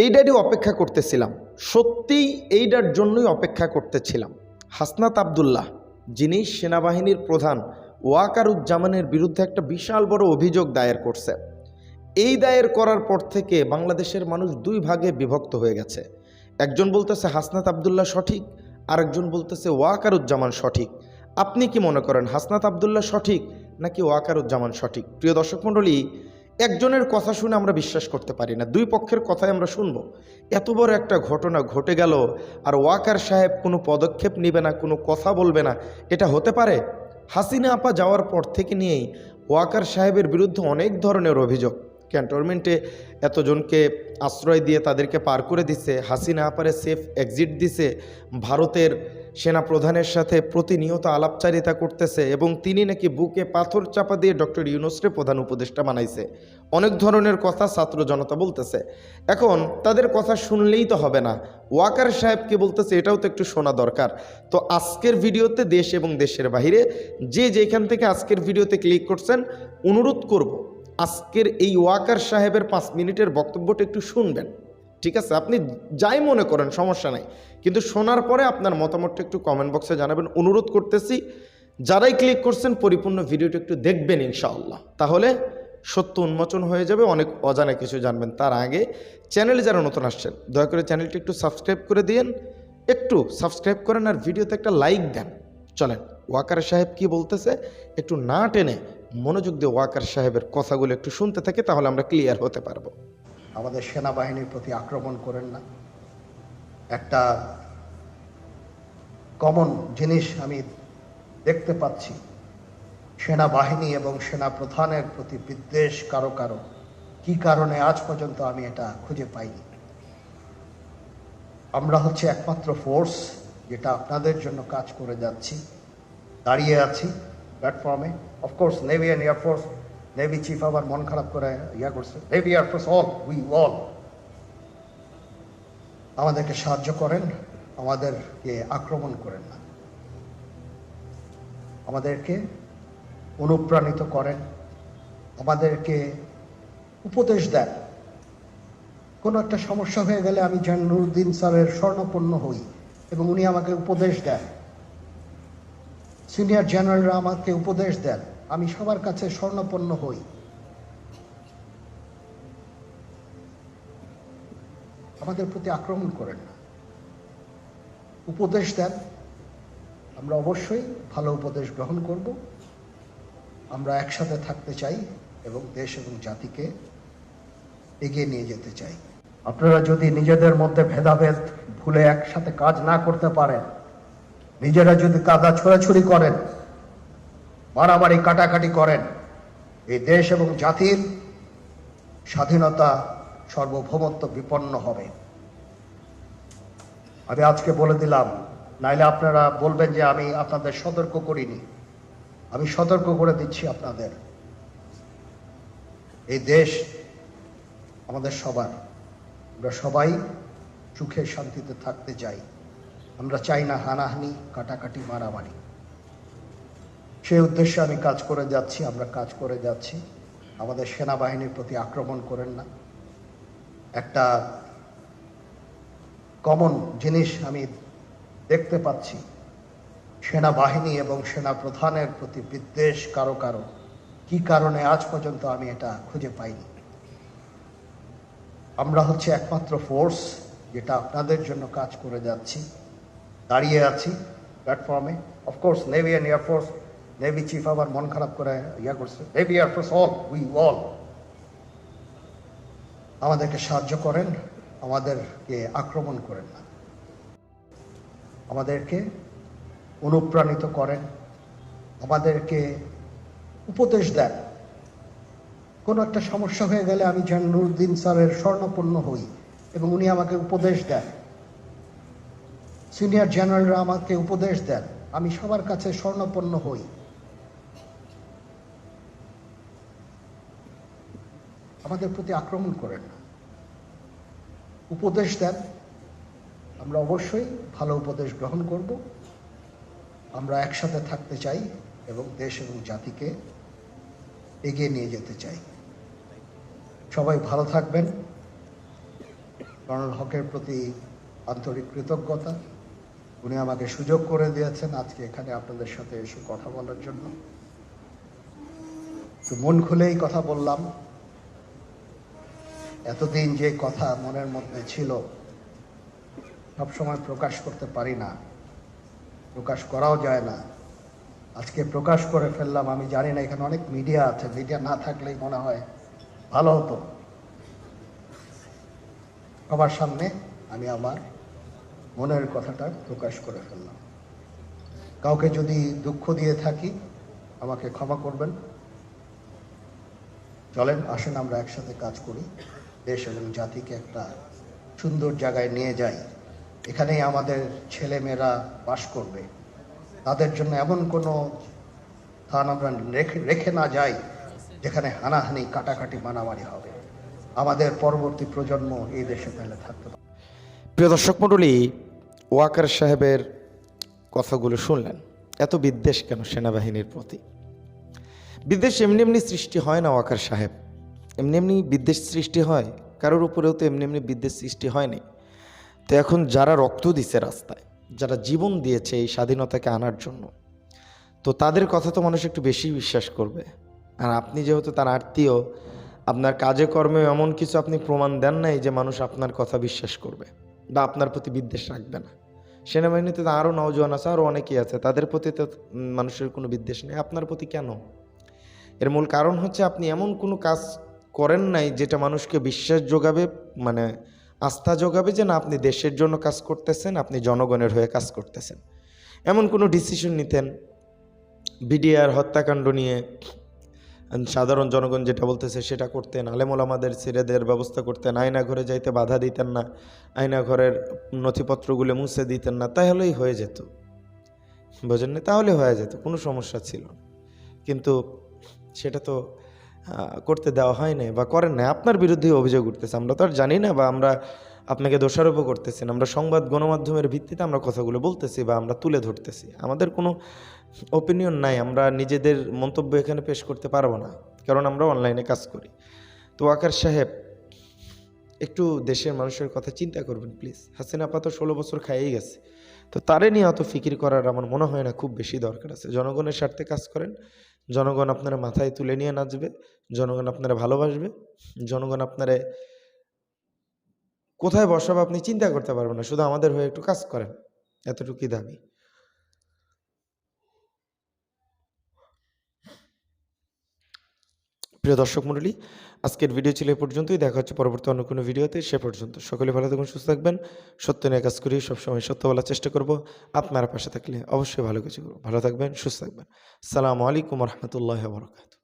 এইটারই অপেক্ষা করতেছিলাম। সত্যিই এইটার জন্যই অপেক্ষা করতেছিলাম। হাসনাত আবদুল্লাহ, যিনি সেনাবাহিনীর প্রধান, ওয়াকারুজ্জামানের বিরুদ্ধে একটা বিশাল বড় অভিযোগ দায়ের করছে। এই দায়ের করার পর থেকে বাংলাদেশের মানুষ দুই ভাগে বিভক্ত হয়ে গেছে। একজন বলতেছে হাসনাত আবদুল্লাহ সঠিক, আরেকজন বলতেছে ওয়াকারুজ্জামান সঠিক। আপনি কি মনে করেন হাসনাত আবদুল্লাহ সঠিক নাকি ওয়াকারুজ্জামান সঠিক? প্রিয় দর্শক মণ্ডলী একজনের কথা শুনে আমরা বিশ্বাস করতে পারি না। দুই পক্ষের কথাই আমরা শুনব। এত বড় একটা ঘটনা ঘটে গেল আর ওয়াকার সাহেব কোনো পদক্ষেপ নেবে না, কোনো কথা বলবে না, এটা হতে পারে? হাসিনা আপা যাওয়ার পর থেকে নিয়েই ওয়াকার সাহেবের বিরুদ্ধে অনেক ধরনের অভিযোগ। ক্যান্টনমেন্টে এতজনকে আশ্রয় দিয়ে তাদেরকে পার করে দিছে, হাসিনা আপারে সেফ এক্সিট দিছে, ভারতের সেনা প্রধানের সাথে প্রতিনিয়ত আলাপচারিতা করতেছে এবং তিনি নাকি বুকে পাথর চাপা দিয়ে ডক্টর ইউনুসরে প্রধান উপদেষ্টা বানাইছে। অনেক ধরনের কথা ছাত্র জনতা বলতেছে। এখন তাদের কথা শুনলেই তো হবে না। ওয়াকার সাহেবকে বলতেছে, এটাও তো একটু শোনা দরকার। তো আজকের ভিডিওতে দেশ এবং দেশের বাইরে যে যেখান থেকে আজকের ভিডিওতে ক্লিক করছেন, অনুরোধ করব আজকের এই ওয়াকার সাহেবের পাঁচ মিনিটের বক্তব্যটা একটু শুনবেন। ঠিক আছে? আপনি যাই মনে করেন, সমস্যা নাই। কিন্তু শোনার পরে আপনার মতামতটা একটু কমেন্ট বক্সে জানাবেন। অনুরোধ করতেছি, যারাই ক্লিক করছেন, পরিপূর্ণ ভিডিওটা একটু দেখবেন ইনশাআল্লাহ। তাহলে সত্য উন্মোচন হয়ে যাবে, অনেক অজানা কিছু জানবেন। তার আগে চ্যানেলে যারা নতুন আসছেন, দয়া করে চ্যানেলটি একটু সাবস্ক্রাইব করে দিন একটু সাবস্ক্রাইব করেন আর ভিডিওতে একটা লাইক দেন। চলেন, ওয়াকার সাহেব কি বলতেছে? একটু না টেনে মনোযোগ দিয়ে ওয়াকার সাহেবের কথাগুলো একটু শুনতে থাকি, তাহলে আমরা ক্লিয়ার হতে পারব। আমাদের সেনাবাহিনীর প্রতি আক্রমণ করেন না। একটা কমন জিনিস আমি দেখতে পাচ্ছি। সেনাবাহিনী এবং সেনা প্রধানের প্রতি বিদ্বেষ কারও কারও। কি কারণে আজ পর্যন্ত আমি এটা খুঁজে পাইনি? আমরা হচ্ছে একমাত্র ফোর্স যেটা আপনাদের জন্য কাজ করে যাচ্ছি। দাঁড়িয়ে আছি। প্ল্যাটফর্মে of course navy and air force navy chief আবার মন খারাপ করে ইয়া করছে। Navy air force all we all আমাদেরকে সাহায্য করেন, আমাদেরকে আক্রমণ করেন না। আমাদেরকে অনুপ্রাণিত করেন, আমাদেরকে উপদেশ দেন। কোনো একটা সমস্যা হয়ে গেলে আমি যেন নুরুদ্দিন স্যারের স্বর্ণপূর্ণ হই এবং উনি আমাকে উপদেশ দেন। সিনিয়র জেনারেলরা আমাকে উপদেশ দেন। আমি সবার কাছে স্বর্ণপন্ন হই। আমাদের প্রতি আক্রমণ করেন না। উপদেশ দেন। আমরা অবশ্যই ভালো উপদেশ গ্রহণ করব। আমরা একসাথে থাকতে চাই এবং দেশ এবং জাতিকে এগিয়ে নিয়ে যেতে চাই। আপনারা যদি নিজেদের মধ্যে ভেদাভেদ ভুলে একসাথে কাজ না করতে পারেন নিজেরা যদি কাদা ছোড়াছুড়ি করেন, মারামারি কাটাকাটি করেন, এই দেশ এবং জাতির স্বাধীনতা সার্বভৌমত্ব বিপন্ন হবে। আমি আজকে বলে দিলাম, নাইলে আপনারা বলবেন যে আমি আপনাদের সতর্ক করিনি। আমি সতর্ক করে দিচ্ছি আপনাদের। এই দেশ আমাদের সবার। আমরা সবাই সুখে শান্তিতে থাকতে চাই। আমরা চাই না হানাহানি, কাটাকাটি, মারামারি। সেই উদ্দেশ্যে আমি কাজ করে যাচ্ছি, আমরা কাজ করে যাচ্ছি। আমাদের সেনাবাহিনীর প্রতি আক্রমণ করেন না। একটা কমন জিনিস আমি দেখতে পাচ্ছি, সেনাবাহিনী এবং সেনা প্রধানের প্রতি বিদ্বেষ কারও কারও। কি কারণে আজ পর্যন্ত আমি এটা খুঁজে পাইনি। আমরা হচ্ছে একমাত্র ফোর্স যেটা আপনাদের জন্য কাজ করে যাচ্ছি। দাঁড়িয়ে আছি প্ল্যাটফর্মে of course navy and air force navy chief আবার মন খারাপ করে ইয়া করছে। Navy air force all we all আমাদেরকে সাহায্য করেন, আমাদেরকে আক্রমণ করেন না। আমাদেরকে অনুপ্রাণিত করেন, আমাদেরকে উপদেশ দেন। কোনো একটা সমস্যা হয়ে গেলে আমি যেন নুরুদ্দিন স্যারের স্বর্ণপূর্ণ হই এবং উনি আমাকে উপদেশ দেন। সিনিয়র জেনারেলরা আমাকে উপদেশ দেন, আমি সবার কাছে স্বর্ণপন্ন হই। আমাদের প্রতি আক্রমণ করেন না। উপদেশ দেন, আমরা অবশ্যই ভালো উপদেশ গ্রহণ করব। আমরা একসাথে থাকতে চাই এবং দেশ এবং জাতিকে এগিয়ে নিয়ে যেতে চাই। সবাই ভালো থাকবেন। কর্নেল হকের প্রতি আন্তরিক কৃতজ্ঞতা। উনি আমাকে সুযোগ করে দিয়েছেন আজকে এখানে আপনাদের সাথে এসে কথা বলার জন্য। তো মন খুলেই কথা বললাম। এতদিন যে কথা মনের মধ্যে ছিল, সবসময় প্রকাশ করতে পারি না, প্রকাশ করাও যায় না। আজকে প্রকাশ করে ফেললাম, আমি জানি না, এখানে অনেক মিডিয়া আছে, মিডিয়া না থাকলেই মনে হয় ভালো হতো। সবার সামনে আমি আমার মনের কথাটা প্রকাশ করে ফেললাম। কাউকে যদি দুঃখ দিয়ে থাকি, আমাকে ক্ষমা করবেন। চলেন, আসেন, আমরা একসাথে কাজ করি। দেশ এবং জাতিকে একটা সুন্দর জায়গায় নিয়ে যাই। এখানেই আমাদের ছেলেমেয়েরা বাস করবে। তাদের জন্য এমন কোনো স্থান আমরা রেখে রেখে না যাই, যেখানে হানাহানি, কাটাকাটি, মারামারি হবে। আমাদের পরবর্তী প্রজন্ম এই দেশে তাহলে থাকতে প্রিয় দর্শক মণ্ডলী, ওয়াকার সাহেবের কথাগুলো শুনলেন। এত বিদ্বেষ কেন সেনাবাহিনীর প্রতি? বিদ্বেষ এমনি এমনি সৃষ্টি হয় না ওয়াকার সাহেব। এমনি এমনি বিদ্বেষ সৃষ্টি হয়, কারোর উপরেও তো এমনি এমনি বিদ্বেষ সৃষ্টি হয়নি। তো এখন যারা রক্ত দিছে রাস্তায়, যারা জীবন দিয়েছে এই স্বাধীনতাকে আনার জন্য, তো তাদের কথা তো মানুষ একটু বেশি বিশ্বাস করবে। আর আপনি যেহেতু তার আত্মীয়, আপনার কাজে কর্মে এমন কিছু আপনি প্রমাণ দেন নাই যে মানুষ আপনার কথা বিশ্বাস করবে। বা আপনার প্রতি বিদ্বেষ রাখবে না। সেনাবাহিনীতে তো আরও নওজোয়ান আছে, আরও অনেকেই আছে। তাদের প্রতি তো মানুষের কোনো বিদ্বেষ নেই। আপনার প্রতি কেন? এর মূল কারণ হচ্ছে আপনি এমন কোনো কাজ করেন নাই যেটা মানুষকে বিশ্বাস যোগাবে মানে আস্থা যোগাবে যে না, আপনি দেশের জন্য কাজ করতেছেন, আপনি জনগণের হয়ে কাজ করতেছেন। এমন কোনো ডিসিশন নিতেন? বিডিআর হত্যাকাণ্ড নিয়ে সাধারণ জনগণ যেটা বলতেছে সেটা করতেন। আলেমুল আমাদের ছেলেদের ব্যবস্থা করতেন। আয়না ঘরে যাইতে বাধা দিতেন না। আয়না ঘরের নথিপত্রগুলো মুছে দিতেন না। তাহলেই হয়ে যেত। বোঝেন না? তাহলে হয়ে যেত। কোনো সমস্যা ছিল না। কিন্তু সেটা তো করতে দেওয়া হয় নাই বা করেন না আপনার বিরুদ্ধে অভিযোগ উঠতেছে। আমরা তো আর জানি না বা আমরা আপনাকে দোষারোপও করতেছেন, আমরা সংবাদ গণমাধ্যমের ভিত্তিতে আমরা কথাগুলো বলতেছি বা আমরা তুলে ধরতেছি। আমাদের কোনো ওপিনিয়ন নাই, আমরা নিজেদের মন্তব্য এখানে পেশ করতে পারব না, কারণ আমরা অনলাইনে কাজ করি। তো ওয়াকার সাহেব, একটু দেশের মানুষের কথা চিন্তা করবেন প্লিজ হাসিনা আপা তো ষোলো বছর খাইয়েই গেছে। তো তারে নিয়ে অত ফিকির করার আমার মনে হয় না খুব বেশি দরকার আছে। জনগণের স্বার্থে কাজ করেন, জনগণ আপনারা মাথায় তুলে নিয়ে নাচবে, জনগণ আপনারা ভালোবাসবে, জনগণ আপনারা কোথায় বসাবে আপনি চিন্তা করতে পারবেন না, শুধু আমাদের হয়ে একটু কাজ করেন, এতটুকুই দাবি। প্রিয় দর্শক মণ্ডলী, আজকের ভিডিও ছিল এ পর্যন্তই, দেখা হচ্ছে পরবর্তী অন্য কোনো ভিডিওতে সে পর্যন্ত সকলে ভালো থাকুন, সুস্থ থাকবেন, সত্য নিয়ে কাজ করি, সবসময় সত্য বলার চেষ্টা করব, আপনারা পাশে থাকলে অবশ্যই ভালো কিছু করব। ভালো থাকবেন, সুস্থ থাকবেন। সালামু আলাইকুম রহমতুল্লাহ বরকাত